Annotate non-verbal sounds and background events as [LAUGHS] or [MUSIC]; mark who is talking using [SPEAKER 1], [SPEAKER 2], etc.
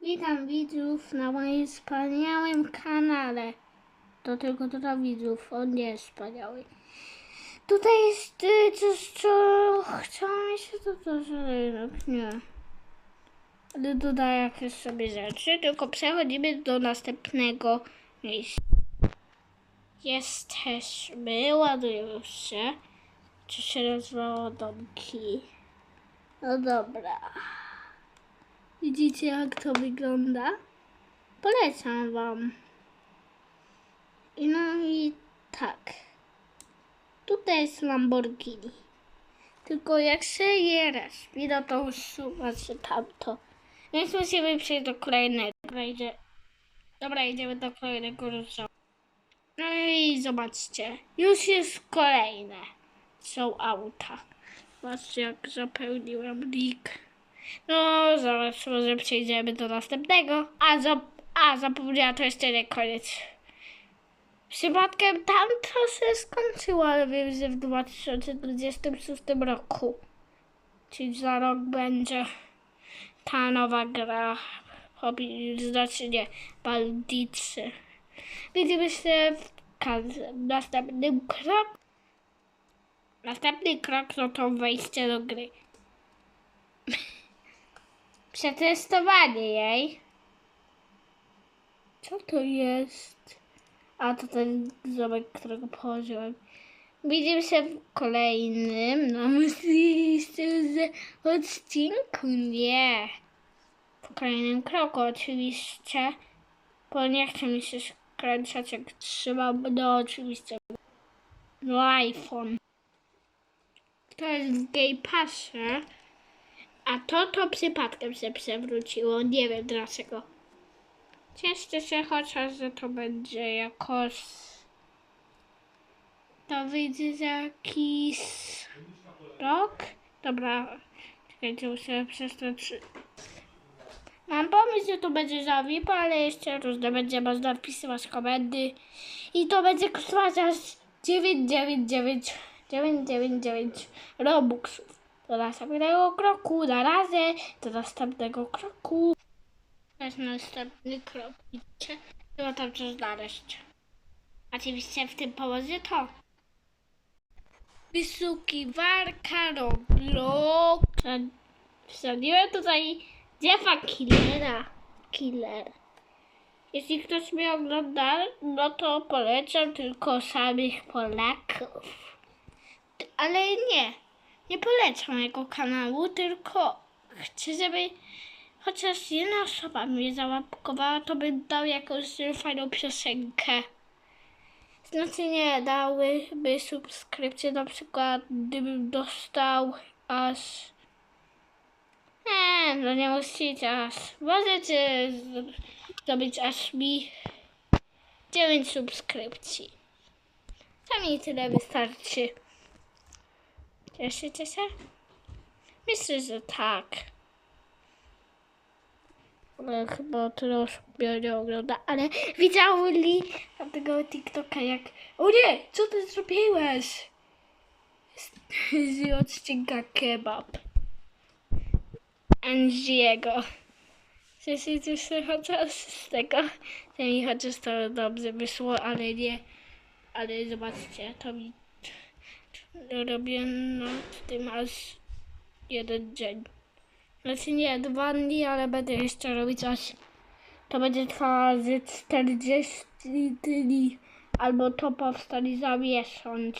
[SPEAKER 1] Witam widzów na moim wspaniałym kanale. To tylko dla widzów, on nie jest wspaniały. Tutaj jest y, coś, co chciałam jeszcze to, to że jednak nie. Ale dodaję jakieś sobie rzeczy, tylko przechodzimy do następnego miejsca. Jesteśmy, ładujemy się. Czy się nazywało domki? No dobra. Widzicie jak to wygląda? Polecam wam. I No i tak. Tutaj jest Lamborghini. Tylko jak się je no to usuwa się tamto. Więc musimy przejść do kolejnego. Dobra, idzie... Dobra, idziemy do kolejnego rozdziału. No i zobaczcie, już jest kolejne. Są auta. Zobaczcie jak zapełniłem link. No, zaraz może przejdziemy do następnego. A, za, a zapomniałam, to jeszcze nie koniec. Przypadkiem tam to się skończyło, ale wiem, że w 2026 roku, czyli za rok będzie ta nowa gra, hobby, znaczy nie, bandicy. Widzimy się w następnym krok. Następny krok no to wejście do gry. [LAUGHS] Przetestowanie jej. Co to jest? A to ten zamek, którego położyłem. Widzimy się w kolejnym, no myślicie, że odcinku? Nie. W kolejnym kroku oczywiście. Bo nie chcę mi się skręcać jak trzymam, no oczywiście. No iPhone. To jest w Game Passie. A to to przypadkiem się przewróciło. Nie wiem dlaczego. Cieszcie się chociaż, że to będzie jakoś... To wyjdzie za jakiś rok? Dobra, czekajcie, muszę przestać... Mam pomysł, że to będzie za VIP, ale jeszcze różne będzie można wpisywać komendy. I to będzie kosztować aż 999 999 Robuxów. Do następnego kroku, na razie, do następnego kroku. To jest następny krok, widzicie? Trzeba tam coś znaleźć. Oczywiście w tym położy to. Wyszukiwarka Roblox. Wsadziłem tutaj Jeffa Killera. Killer. Jeśli ktoś mnie ogląda, no to polecam tylko samych Polaków. Ale nie, nie polecam jego kanału, tylko chcę, żeby chociaż jedna osoba mnie załapkowała, to bym dał jakąś fajną piosenkę. Znaczy nie, dałyby subskrypcję na przykład, gdybym dostał aż... Nie, no nie musicie aż. Możecie zrobić aż mi 9 subskrypcji. To mi tyle wystarczy. Cieszycie się? Myślę, że tak. Ale chyba osób mnie nie ogląda, ale widzieli tego TikToka jak... O nie! Co ty zrobiłeś? Z, odcinka kebab. Angiego. Cieszycie się chociaż z tego, że mi chociaż to dobrze wyszło, ale nie... Ale zobaczcie, to mi robię no, w tym aż jeden dzień. Znaczy nie, dwa dni, ale będę jeszcze robić aż to będzie trwało z 40 dni albo to powstanie za miesiąc.